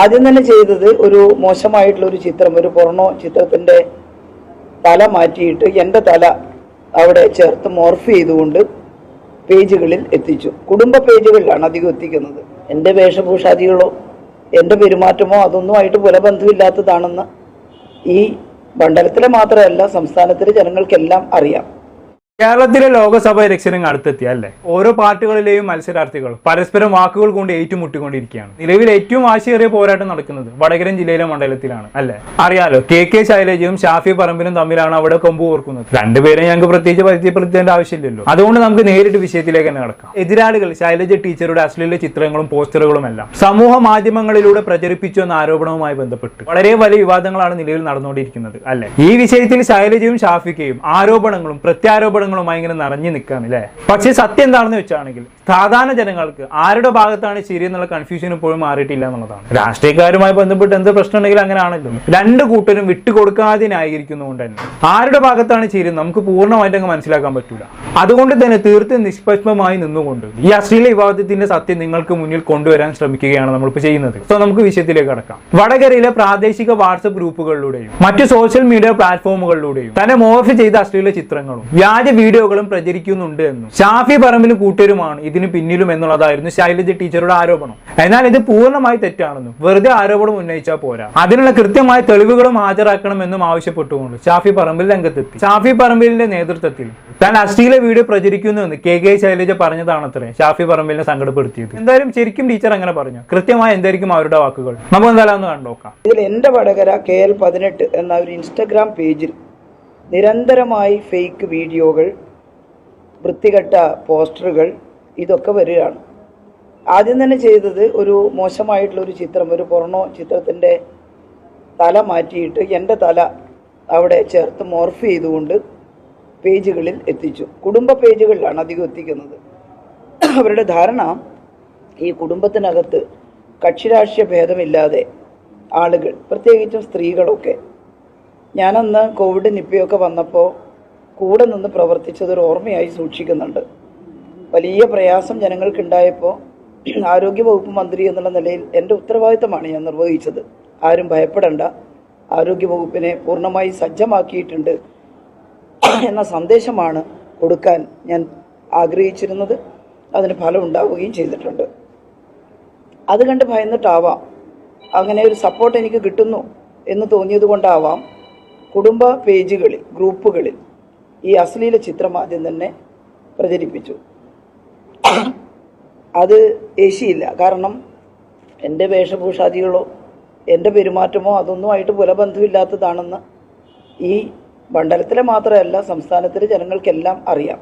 ആദ്യം തന്നെ ചെയ്തത് ഒരു മോശമായിട്ടുള്ള ഒരു ചിത്രം ഒരു പൊറണോ ചിത്രത്തിന്റെ തല മാറ്റിയിട്ട് എന്റെ തല അവിടെ ചേർത്ത് മോർഫ് ചെയ്തുകൊണ്ട് പേജുകളിൽ എത്തിച്ചു. കുടുംബ പേജുകളിലാണ് അധികം എത്തിക്കുന്നത്. എന്റെ വേഷഭൂഷാദികളോ എന്റെ പെരുമാറ്റമോ അതൊന്നുമായിട്ട് പുലബന്ധമില്ലാത്തതാണെന്ന് ഈ മണ്ഡലത്തിലെ മാത്രമല്ല സംസ്ഥാനത്തിലെ ജനങ്ങൾക്കെല്ലാം അറിയാം. കേരളത്തിലെ ലോകസഭ ഇലക്ഷനും അടുത്തെത്തി അല്ലേ? ഓരോ പാർട്ടികളിലെയും മത്സരാർത്ഥികൾ പരസ്പരം വാക്കുകൾ കൊണ്ട് ഏറ്റുമുട്ടിക്കൊണ്ടിരിക്കുകയാണ്. നിലവിൽ ഏറ്റവും ആശയേറിയ പോരാട്ടം നടക്കുന്നത് വടകരൻ ജില്ലയിലെ മണ്ഡലത്തിലാണ് അല്ലേ? അറിയാലോ കെ കെ ശൈലജയും ഷാഫി പറമ്പിലും തമ്മിലാണ് അവിടെ കൊമ്പ് ഓർക്കുന്നത് രണ്ടുപേരെ ഞങ്ങൾക്ക് പ്രത്യേകിച്ച് പരിചയപ്പെടുത്തേണ്ട ആവശ്യമില്ലല്ലോ. അതുകൊണ്ട് നമുക്ക് നേരിട്ട് വിഷയത്തിലേക്ക് തന്നെ നടക്കാം എതിരാളികൾ ശൈലജ ടീച്ചറുടെ അശ്ലീല ചിത്രങ്ങളും പോസ്റ്ററുകളും എല്ലാം സമൂഹ മാധ്യമങ്ങളിലൂടെ പ്രചരിപ്പിച്ചു എന്ന ആരോപണവുമായി ബന്ധപ്പെട്ട് വളരെ വലിയ വിവാദങ്ങളാണ് നിലവിൽ നടന്നുകൊണ്ടിരിക്കുന്നത് അല്ലെ? ഈ വിഷയത്തിൽ ശൈലജയും ഷാഫിക്കയും ആരോപണങ്ങളും പ്രത്യാരോപണങ്ങളുമായി ഇങ്ങനെ നിറഞ്ഞു നിൽക്കുകയാണ് അല്ലേ പക്ഷേ സത്യം എന്താണെന്ന് വെച്ചാണെങ്കിൽ സാധാരണ ജനങ്ങൾക്ക് ആരുടെ ഭാഗത്താണ് ശരി എന്നുള്ള കൺഫ്യൂഷൻ ഇപ്പോഴും മാറിയിട്ടില്ല എന്നുള്ളതാണ്. രാഷ്ട്രീയക്കാരുമായി ബന്ധപ്പെട്ട് എന്ത് പ്രശ്നം ഉണ്ടെങ്കിലും അങ്ങനെ ആണല്ലോ. രണ്ട് കൂട്ടരും വിട്ടുകൊടുക്കാതെ ന്യായീകരിക്കുന്നതുകൊണ്ട് തന്നെ ആരുടെ ഭാഗത്താണ് ശരി നമുക്ക് പൂർണമായിട്ട് അങ്ങ് മനസ്സിലാക്കാൻ പറ്റൂല. അതുകൊണ്ട് തന്നെ തീർത്തും നിഷ്പക്ഷമായി നിന്നുകൊണ്ട് ഈ അശ്ലീല വിവാദത്തിന്റെ സത്യം നിങ്ങൾക്ക് മുന്നിൽ കൊണ്ടുവരാൻ ശ്രമിക്കുകയാണ് നമ്മളിപ്പോൾ ചെയ്യുന്നത്. സോ നമുക്ക് വിഷയത്തിലേക്ക് കടക്കാം. വടകരയിലെ പ്രാദേശിക വാട്സപ്പ് ഗ്രൂപ്പുകളിലൂടെയും മറ്റു സോഷ്യൽ മീഡിയ പ്ലാറ്റ്ഫോമുകളിലൂടെയും തന്നെ മോർഫ് ചെയ്ത അശ്ലീല ചിത്രങ്ങളും വ്യാജ വീഡിയോകളും പ്രചരിക്കുന്നുണ്ട് എന്നും. ഷാഫി പറമ്പിലും കൂട്ടരുമാണ് ഇതിന് പിന്നിലും എന്നുള്ളതായിരുന്നു ശൈലജ ടീച്ചറുടെ ആരോപണം. എന്നാൽ ഇത് പൂർണമായി തെറ്റാണെന്നും വെറുതെ ആരോപണം ഉന്നയിച്ചാൽ പോരാ. അതിനുള്ള കൃത്യമായ തെളിവുകളും ഹാജരാക്കണമെന്നും ആവശ്യപ്പെട്ടുകൊണ്ട് ഷാഫി പറമ്പിൽ രംഗത്തെത്തി. ഷാഫി പറമ്പിലിന്റെ നേതൃത്വത്തിൽ താൻ അശ്ലീല വീഡിയോ പ്രചരിക്കുന്നുവെന്ന് കെ കെ ശൈലജ പറഞ്ഞതാണത്രേ ഷാഫി പറമ്പിലിനെ സങ്കടപ്പെടുത്തിയത്. എന്തായാലും ശരിക്കും ടീച്ചർ അങ്ങനെ പറഞ്ഞു? കൃത്യമായി എന്തായിരിക്കും അവരുടെ വാക്കുകൾ? നമുക്ക് എന്തായാലും കണ്ടോക്കാം. ഇതിൽ എന്റെ വടകര കെ എൽ പതിനെട്ട് എന്ന ഒരു ഇൻസ്റ്റഗ്രാം പേജിൽ നിരന്തരമായി ഫേക്ക് വീഡിയോകൾ വൃത്തികെട്ട പോസ്റ്ററുകൾ ഇതൊക്കെ വരികയാണ്. ആദ്യം തന്നെ ചെയ്തത് ഒരു മോശമായിട്ടുള്ളൊരു ചിത്രം ഒരു പൊറണോ ചിത്രത്തിന്റെ തല മാറ്റിയിട്ട് എന്റെ തല അവിടെ ചേർത്ത് മോർഫ് ചെയ്തുകൊണ്ട് പേജുകളിൽ എത്തിച്ചു. കുടുംബ പേജുകളിലാണ് അധികം എത്തിക്കുന്നത്. അവരുടെ ധാരണ ഈ കുടുംബത്തിനകത്ത് കക്ഷിരാഷ്ട്രീയ ഭേദമില്ലാതെ ആളുകൾ പ്രത്യേകിച്ചും സ്ത്രീകളൊക്കെ ഞാനന്ന് കോവിഡ് നിപ്പയൊക്കെ വന്നപ്പോൾ കൂടെ നിന്ന് പ്രവർത്തിച്ചത് ഒരു ഓർമ്മയായി സൂക്ഷിക്കുന്നുണ്ട്. വലിയ പ്രയാസം ജനങ്ങൾക്കുണ്ടായപ്പോൾ ആരോഗ്യവകുപ്പ് മന്ത്രി എന്നുള്ള നിലയിൽ എന്റെ ഉത്തരവാദിത്തമാണ് ഞാൻ നിർവഹിച്ചത്. ആരും ഭയപ്പെടേണ്ട. ആരോഗ്യവകുപ്പിനെ പൂർണമായി സജ്ജമാക്കിയിട്ടുണ്ട് എന്ന സന്ദേശമാണ് കൊടുക്കാൻ ഞാൻ ആഗ്രഹിച്ചിരുന്നത്. അതിന് ഫലം ഉണ്ടാവുകയും ചെയ്തിട്ടുണ്ട്. അത് കണ്ട് ഭയന്നിട്ടാവാം. അങ്ങനെ ഒരു സപ്പോർട്ട് എനിക്ക് കിട്ടുന്നു എന്ന് തോന്നിയത് കൊണ്ടാവാം കുടുംബ പേജുകളിൽ ഗ്രൂപ്പുകളിൽ ഈ അശ്ലീല ചിത്രം ആദ്യം തന്നെ പ്രചരിപ്പിച്ചു. അത് ഏശിയില്ല. കാരണം എന്റെ വേഷഭൂഷാദികളോ എന്റെ പെരുമാറ്റമോ അതൊന്നുമായിട്ട് പുലബന്ധമില്ലാത്തതാണെന്ന് ഈ മണ്ഡലത്തിലെ മാത്രമല്ല സംസ്ഥാനത്തിലെ ജനങ്ങൾക്കെല്ലാം അറിയാം.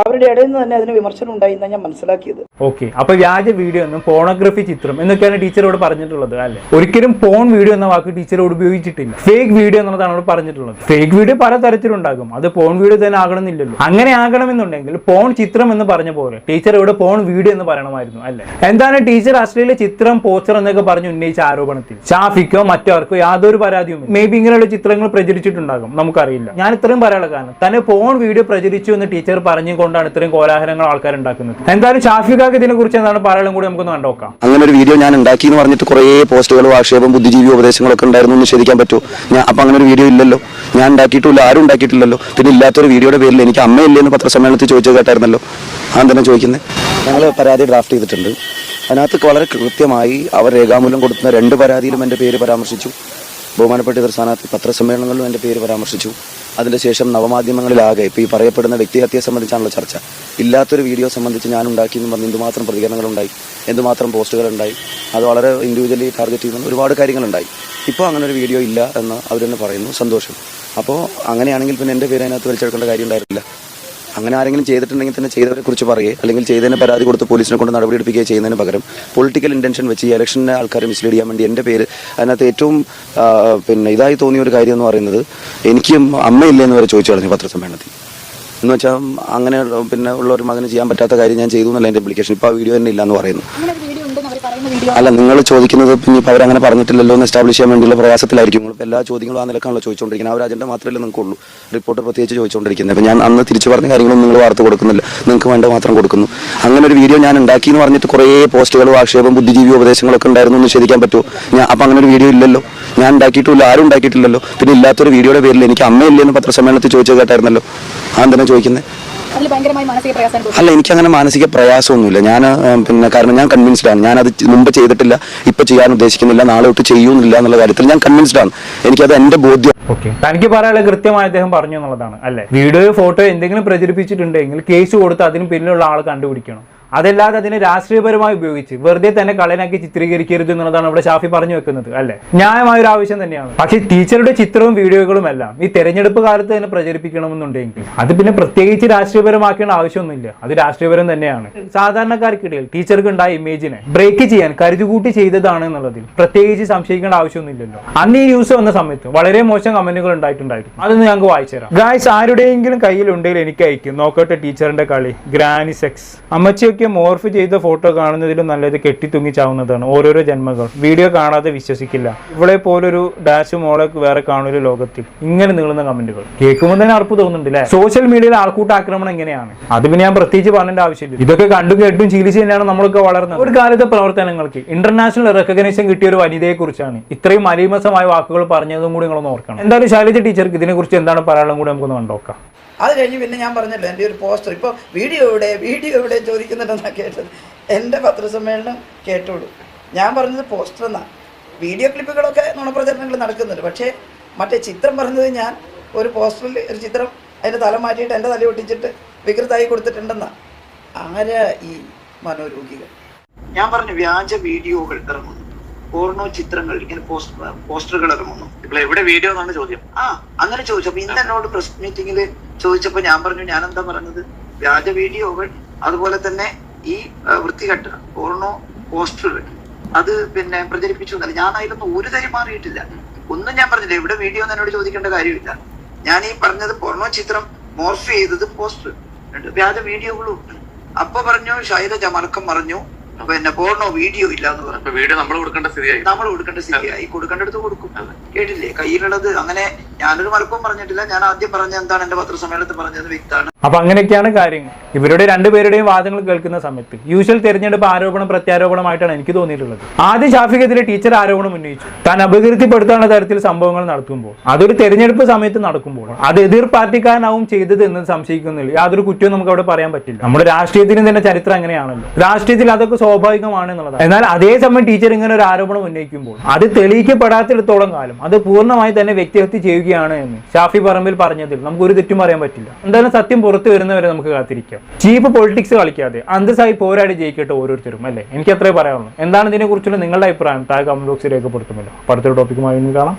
അവരുടെ ഇടയിൽ നിന്ന് തന്നെ അതിന് വിമർശനം ഉണ്ടായി എന്നാണ് ഞാൻ മനസ്സിലാക്കിയത്. ഓക്കെ. അപ്പൊ വ്യാജ വീഡിയോ എന്നും പോണോഗ്രഫി ചിത്രം എന്നൊക്കെയാണ് ടീച്ചറോട് പറഞ്ഞിട്ടുള്ളത് അല്ലെ? ഒരിക്കലും പോൺ വീഡിയോ എന്ന വാക്ക് ടീച്ചറോട് ഉപയോഗിച്ചിട്ടില്ല. ഫേക്ക് വീഡിയോ എന്നുള്ളതാണ് അവിടെ പറഞ്ഞിട്ടുള്ളത്. ഫേക്ക് വീഡിയോ പല തരത്തിലുണ്ടാകും. അത് പോൺ വീഡിയോ തന്നെ ആകണമെന്നില്ലല്ലോ. അങ്ങനെ ആകണമെന്നുണ്ടെങ്കിൽ പോൺ ചിത്രം എന്ന് പറഞ്ഞ പോലെ ടീച്ചർ ഇവിടെ പോൺ വീഡിയോ എന്ന് പറയണമായിരുന്നു അല്ലെ? എന്താണ് ടീച്ചർ അശ്ലീല ചിത്രം പോസ്റ്റർ എന്നൊക്കെ പറഞ്ഞ് ഉന്നയിച്ച ആരോപണത്തിൽ? ഷാഫിക്കോ മറ്റാർക്കോ യാതൊരു പരാതിയും മേ ബി ഇങ്ങനെയുള്ള ചിത്രങ്ങൾ പ്രചരിച്ചിട്ടുണ്ടാകും. നമുക്കറിയില്ല. ഞാൻ ഇത്രയും പറയാനുള്ള കാരണം തന്നെ പോൺ വീഡിയോ പ്രചരിച്ചു എന്ന് ടീച്ചർ പറഞ്ഞുകൊണ്ടാണ് ഇത്രയും കോലാഹലങ്ങൾ ആൾക്കാർ ഉണ്ടാക്കുന്നത്. എന്തായാലും ഷാഫിക്കാക്ക് ഇതിനെ കുറിച്ച് എന്താണ് പറയാനും കൂടി നമുക്കൊന്ന് കണ്ടോക്കാം അങ്ങനെ ഒരു വീഡിയോ ഞാൻ ഉണ്ടാക്കി എന്ന് പറഞ്ഞിട്ട് കുറേ പോസ്റ്റുകളും ആക്ഷേപം ബുദ്ധിജീവി ഉപദേശങ്ങളൊക്കെ ഉണ്ടായിരുന്നു എന്ന് ശരിക്കാൻ പറ്റുമോ ഞാൻ അപ്പം അങ്ങനെ ഒരു വീഡിയോ ഇല്ലല്ലോ. ഞാൻ ഉണ്ടാക്കിയിട്ടില്ല ആരും ഉണ്ടാക്കിയിട്ടില്ലല്ലോ. പിന്നെ ഇല്ലാത്തൊരു വീഡിയോയുടെ പേരിൽ എനിക്ക് അമ്മയില്ലേ എന്ന് പത്രസമ്മേളനത്തിൽ ചോദിച്ചത് കേട്ടായിരുന്നല്ലോ. ആ തന്നെ ചോദിക്കുന്നത് ഞങ്ങൾ പരാതി ഡ്രാഫ്റ്റ് ചെയ്തിട്ടുണ്ട്. അതിനകത്ത് വളരെ കൃത്യമായി അവർ രേഖാമൂലം കൊടുക്കുന്ന രണ്ട് പരാതിയിലും എന്റെ പേര് പരാമർശിച്ചു. ബഹുമാനപ്പെട്ട ഇവർ സ്ഥാനാർത്ഥി പത്രസമ്മേളനങ്ങളിലും എന്റെ പേര് പരാമർശിച്ചു. അതിനുശേഷം നവമാധ്യമങ്ങളിലാകെ ഇപ്പോൾ ഈ പറയപ്പെടുന്ന വ്യക്തിഹത്യയെ സംബന്ധിച്ചാണല്ലോ ചർച്ച. ഇല്ലാത്തൊരു വീഡിയോ സംബന്ധിച്ച് ഞാൻ ഉണ്ടാക്കി എന്ന് പറഞ്ഞ് എന്തുമാത്രം പ്രതികരണങ്ങളുണ്ടായി? എന്തുമാത്രം പോസ്റ്റുകളുണ്ടായി? അത് വളരെ ഇൻഡിവിജ്വലി ടാർഗറ്റ് ചെയ്യുന്ന ഒരുപാട് കാര്യങ്ങളുണ്ടായി. ഇപ്പോൾ അങ്ങനെ ഒരു വീഡിയോ ഇല്ല എന്ന് അവർ തന്നെ പറയുന്നു. സന്തോഷം. അപ്പോൾ അങ്ങനെയാണെങ്കിൽ പിന്നെ എന്റെ പേര് അതിനകത്ത് വലിച്ചെടുക്കേണ്ട കാര്യം ഉണ്ടായിരുന്നില്ല. അങ്ങനെ ആരെങ്കിലും ചെയ്തിട്ടുണ്ടെങ്കിൽ തന്നെ ചെയ്തവരെ കുറിച്ച് പറയുക. അല്ലെങ്കിൽ ചെയ്തതിന് പരാതി കൊടുത്ത് പോലീസിനെ കൊണ്ട് നടപടി എടുപ്പിക്കുക ചെയ്യുന്നതിന് പകരം പൊളിറ്റിക്കൽ ഇന്റൻഷൻ വെച്ച് ഈ ഇലക്ഷനെ ആൾക്കാരെ മിസ്ലീഡ് ചെയ്യാൻ വേണ്ടി എന്റെ പേര് അതിനകത്ത് ഏറ്റവും പിന്നെ ഇതായി തോന്നിയ ഒരു കാര്യം എന്ന് പറയുന്നത് എനിക്കും അമ്മയില്ലേ എന്ന് വരെ ചോദിച്ചു കളഞ്ഞു പത്രസമ്മേളനത്തിൽ. എന്ന് വെച്ചാൽ അങ്ങനെ പിന്നെ ഉള്ള ഒരു മകന് ചെയ്യാൻ പറ്റാത്ത കാര്യം ഞാൻ ചെയ്തു എന്നല്ല എന്റെ ഇംപ്ലിക്കേഷൻ ഇപ്പോൾ ആ വീഡിയോ തന്നെ ഇല്ല എന്ന് പറയുന്നു അല്ല നിങ്ങൾ ചോദിക്കുന്നത് പിന്നെ ഇപ്പോൾ അവരങ്ങനെ പറഞ്ഞിട്ടില്ലല്ലോ എന്ന് എസ്റ്റാബ്ലിഷ് ചെയ്യാൻ വേണ്ടിയുള്ള പ്രയാസത്തിലായിരിക്കും. നിങ്ങൾ എല്ലാ ചോദ്യങ്ങളും ആ നിലക്കാണല്ലോ ചോദിച്ചുകൊണ്ടിരിക്കുന്നത് ആ ഒരു അജണ്ട മാത്രമല്ലേ നിങ്ങൾക്കുള്ളൂ. റിപ്പോർട്ട് പ്രത്യേകിച്ച് ചോദിച്ചുകൊണ്ടിരിക്കുന്നത് അപ്പോൾ ഞാൻ അന്ന് തിരിച്ചു പറഞ്ഞ കാര്യങ്ങളൊന്നും നിങ്ങൾ വാർത്ത കൊടുക്കുന്നില്ല. നിങ്ങൾക്ക് വേണ്ട മാത്രം കൊടുക്കുന്നു. അങ്ങനെ ഒരു വീഡിയോ ഞാൻ ഉണ്ടാക്കി എന്ന് പറഞ്ഞിട്ട് കുറേ പോസ്റ്റുകളും ആക്ഷേപം ബുദ്ധിജീവി ഉപദേശങ്ങളൊക്കെ ഉണ്ടായിരുന്നു എന്ന് ശരിക്കാൻ പറ്റുമോ? ഞാൻ അപ്പം അങ്ങനെ ഒരു വീഡിയോ ഇല്ലല്ലോ. ഞാൻ ഉണ്ടാക്കിയിട്ടില്ല ആരും ഉണ്ടാക്കിയിട്ടില്ലല്ലോ. പിന്നെ ഇല്ലാത്തൊരു വീഡിയോയുടെ പേരിൽ എനിക്ക് അമ്മയില്ലെന്ന് പത്രസമ്മേളനത്തിൽ ചോദിച്ചു കേട്ടായിരുന്നല്ലോ. ആ തന്നെ ചോദിക്കുന്നത് അതിൽ ഭയങ്കരമായി മാനസിക പ്രയാസം അല്ല എനിക്ക് അങ്ങനെ മാനസിക പ്രയാസമൊന്നുമില്ല. ഞാൻ പിന്നെ കാരണം ഞാൻ കൺവിൻസ്ഡ് ആണ്. ഞാൻ അത് മുമ്പ് ചെയ്തിട്ടില്ല. ഇപ്പൊ ചെയ്യാൻ ഉദ്ദേശിക്കുന്നില്ല. നാളെ തൊട്ട് ചെയ്യുന്നില്ല എന്നുള്ള കാര്യത്തിൽ ഞാൻ കൺവിൻസ്ഡ് ആണ്. എനിക്കത് എന്റെ ബോധ്യം. ഓക്കെ. തനിക്ക് പറയാനുള്ള കൃത്യമായി അദ്ദേഹം പറഞ്ഞു എന്നുള്ളതാണ് അല്ലെ? വീഡിയോ ഫോട്ടോ എന്തെങ്കിലും പ്രചരിപ്പിച്ചിട്ടുണ്ടെങ്കിൽ കേസ് കൊടുത്ത് അതിന് പിന്നിലുള്ള ആൾ കണ്ടുപിടിക്കണം. അതല്ലാതെ അതിനെ രാഷ്ട്രീയപരമായി ഉപയോഗിച്ച് വെറുതെ തന്നെ കളനാക്കി ചിത്രീകരിക്കരുത് എന്നുള്ളതാണ് ഇവിടെ ഷാഫി പറഞ്ഞു വെക്കുന്നത് അല്ലെ? ന്യായമായ ഒരു ആവശ്യം തന്നെയാണ്. പക്ഷേ ടീച്ചറുടെ ചിത്രവും വീഡിയോകളും എല്ലാം ഈ തെരഞ്ഞെടുപ്പ് കാലത്ത് തന്നെ പ്രചരിപ്പിക്കണമെന്നുണ്ടെങ്കിൽ അത് പിന്നെ പ്രത്യേകിച്ച് രാഷ്ട്രീയപരമാക്കേണ്ട ആവശ്യമൊന്നുമില്ല. അത് രാഷ്ട്രീയപരം തന്നെയാണ്. സാധാരണക്കാർക്കിടയിൽ ടീച്ചർക്ക് ഉണ്ടായ ഇമേജിനെ ബ്രേക്ക് ചെയ്യാൻ കരുതുകൂട്ടി ചെയ്തതാണ് എന്നുള്ളതിൽ പ്രത്യേകിച്ച് സംശയിക്കേണ്ട ആവശ്യമൊന്നുമില്ലല്ലോ. അന്ന് ഈ ന്യൂസ് വന്ന സമയത്ത് വളരെ മോശം കമന്റുകൾ ഉണ്ടായിട്ടുണ്ടായിരുന്നു. അതൊന്ന് ഞങ്ങൾക്ക് വായിച്ചു തരാം. ഗായ്സ് ആരുടെയെങ്കിലും കയ്യിലുണ്ടെങ്കിൽ എനിക്ക് അയക്കും നോക്കട്ടെ ടീച്ചറിന്റെ കളി. ഗ്രാനി സെക്സ് അമ്മച്ചിയൊക്കെ മോർഫ് ചെയ്ത ഫോട്ടോ കാണുന്നതിലും നല്ലത് കെട്ടിത്തുങ്ങിച്ചാവുന്നതാണ് ഓരോരോ ജന്മകൾ വീഡിയോ കാണാതെ വിശ്വസിക്കില്ല. ഇവളെ പോലൊരു ഡാഷ് മോളെ വേറെ കാണൊരു ലോകത്തിൽ. ഇങ്ങനെ നീളുന്ന കമന്റുകൾ. കേൾക്കുമ്പോൾ തന്നെ അറപ്പ് തോന്നുന്നുണ്ട് അല്ലേ സോഷ്യൽ മീഡിയയിൽ ആൾക്കൂട്ട ആക്രമണം എങ്ങനെയാണ്? അത് പിന്നെ ഞാൻ പ്രത്യേകിച്ച് പറയേണ്ട ആവശ്യമില്ല. ഇതൊക്കെ കണ്ടും കേട്ടും ശീലിച്ച് തന്നെയാണ് നമ്മളൊക്കെ വളർന്നത്. ഒരു കാലത്തെ പ്രവർത്തനങ്ങൾക്ക് ഇന്റർനാഷണൽ റെക്കഗ്നേഷൻ കിട്ടിയ ഒരു വനിതയെ കുറിച്ചാണ് ഇത്രയും മലീമസമായ വാക്കുകൾ പറഞ്ഞതും കൂടി നിങ്ങളൊന്ന് ഓർക്കണം. എന്തായാലും ശൈലജ ടീച്ചർക്ക് ഇതിനെക്കുറിച്ച് എന്താണ് പറയാനുള്ളത് കൂടി നമുക്കൊന്ന് കണ്ടോക്കാം. അത് കഴിഞ്ഞ് പിന്നെ ഞാൻ പറഞ്ഞല്ലോ എന്റെ ഒരു പോസ്റ്റർ. ഇപ്പോൾ വീഡിയോ എവിടെ വീഡിയോ എവിടെ ചോദിക്കുന്നുണ്ടെന്നാണ് കേട്ടത്. എന്റെ പത്രസമ്മേളനം കേട്ടോളൂ. ഞാൻ പറഞ്ഞത് പോസ്റ്റർ എന്നാണ് വീഡിയോ ക്ലിപ്പുകളൊക്കെ നുണപ്രചരണങ്ങൾ നടക്കുന്നുണ്ട്. പക്ഷേ മറ്റേ ചിത്രം പറഞ്ഞത് ഞാൻ ഒരു പോസ്റ്ററിൽ ഒരു ചിത്രം അതിന്റെ തല മാറ്റിയിട്ട് എന്റെ തല ഒട്ടിച്ചിട്ട് വികൃതമായി കൊടുത്തിട്ടുണ്ടെന്നാണ് ആരാ ഈ മനോരോഗികൾ? ഞാൻ പറഞ്ഞു വ്യാജ വീഡിയോകൾ ഇറങ്ങുന്നു. പോർണോ ചിത്രങ്ങൾ ഇങ്ങനെ പോസ്റ്റ് പോസ്റ്ററുകൾ ഇറങ്ങുന്നു എവിടെ വീഡിയോ എന്നാണ് ചോദ്യം. ആ അങ്ങനെ ചോദിച്ചു. അപ്പൊ ഇന്ന് എന്നോട് പ്രസ് മീറ്റിംഗിൽ ചോദിച്ചപ്പോ ഞാൻ പറഞ്ഞു ഞാൻ എന്താ പറഞ്ഞത്? വ്യാജ വീഡിയോകൾ അതുപോലെ തന്നെ ഈ വൃത്തികെട്ട പോർണോ പോസ്റ്ററുകൾ അത് പിന്നെ പ്രചരിപ്പിച്ചു എന്നല്ല. ഞാൻ അതിലൊന്നും ഒരു തരി മാറിയിട്ടില്ല. ഒന്നും ഞാൻ പറഞ്ഞില്ല. എവിടെ വീഡിയോ എന്ന് എന്നോട് ചോദിക്കേണ്ട കാര്യമില്ല. ഞാൻ ഈ പറഞ്ഞത് പോർണോ ചിത്രം മോർഫ് ചെയ്തത് പോസ്റ്റർ. വ്യാജ വീഡിയോകളും അപ്പൊ പറഞ്ഞു ശൈലജ മറക്കം പറഞ്ഞു പിന്നെ പോർണോ വീഡിയോ ഇല്ല എന്ന് പറഞ്ഞു വീഡിയോ നമ്മൾ കൊടുക്കേണ്ട സ്ഥിതിയായി. നമ്മൾ കൊടുക്കേണ്ട സ്ഥിതിയായി. കൊടുക്കേണ്ടടുത്ത് കൊടുക്കും. കേട്ടില്ലേ? കയ്യിലുള്ളത് അങ്ങനെ ഞാനൊരു മലക്കവും പറഞ്ഞിട്ടില്ല. ഞാൻ ആദ്യം പറഞ്ഞ എന്താണ്? എന്റെ പത്രസമ്മേളനത്തിൽ പറഞ്ഞത് വ്യക്താണ് അപ്പൊ അങ്ങനെയൊക്കെയാണ് കാര്യങ്ങൾ. ഇവരുടെ രണ്ടുപേരുടെയും വാദങ്ങൾ കേൾക്കുന്ന സമയത്ത് യൂഷ്വൽ തെരഞ്ഞെടുപ്പ് ആരോപണം പ്രത്യാരോപണമായിട്ടാണ് എനിക്ക് തോന്നിയിട്ടുള്ളത്. ആദ്യം ഷാഫിക്കെതിരെ ടീച്ചർ ആരോപണം ഉന്നയിച്ചു. താൻ അപകീർത്തിപ്പെടുത്താനുള്ള തരത്തിൽ സംഭവങ്ങൾ നടത്തുമ്പോൾ അതൊരു തെരഞ്ഞെടുപ്പ് സമയത്ത് നടക്കുമ്പോൾ അത് എതിർ പാർട്ടിക്കാരനാവും ചെയ്തത് എന്ന് സംശയിക്കുന്നില്ല. യാതൊരു കുറ്റവും നമുക്ക് അവിടെ പറയാൻ പറ്റില്ല. നമ്മുടെ രാഷ്ട്രീയത്തിന് തന്നെ ചരിത്രം അങ്ങനെയാണല്ലോ. രാഷ്ട്രീയത്തിൽ അതൊക്കെ സ്വാഭാവികമാണ് എന്നുള്ളതാണ്. എന്നാൽ അതേ അതേസമയം ടീച്ചർ ഇങ്ങനെ ഒരു ആരോപണം ഉന്നയിക്കുമ്പോൾ അത് തെളിയിക്കപ്പെടാത്തിടത്തോളം കാലം അത് പൂർണമായി തന്നെ വ്യക്തിഹത്യ ചെയ്യുകയാണ് എന്ന്. ഷാഫി പറമ്പിൽ പറഞ്ഞതിൽ നമുക്ക് ഒരു തെറ്റും പറയാൻ പറ്റില്ല. എന്തായാലും സത്യം പുറത്തു വരുന്നവരെ നമുക്ക് കാത്തിരിക്കാം. ചീപ്പ് പൊളിറ്റിക്സ് കളിക്കാതെ അന്തസ്സായി പോരാടി ജയിക്കട്ടെ ഓരോരുത്തരും അല്ലേ? എനിക്ക് അത്രേ പറയാനുള്ളൂ. എന്താണ് ഇതിനെക്കുറിച്ചുള്ള നിങ്ങളുടെ അഭിപ്രായം? താഴെ കമന്റ് ബോക്സിൽ രേഖപ്പെടുത്തുമല്ലോ. അടുത്തൊരു ടോപ്പിക്കുമായി കാണാം.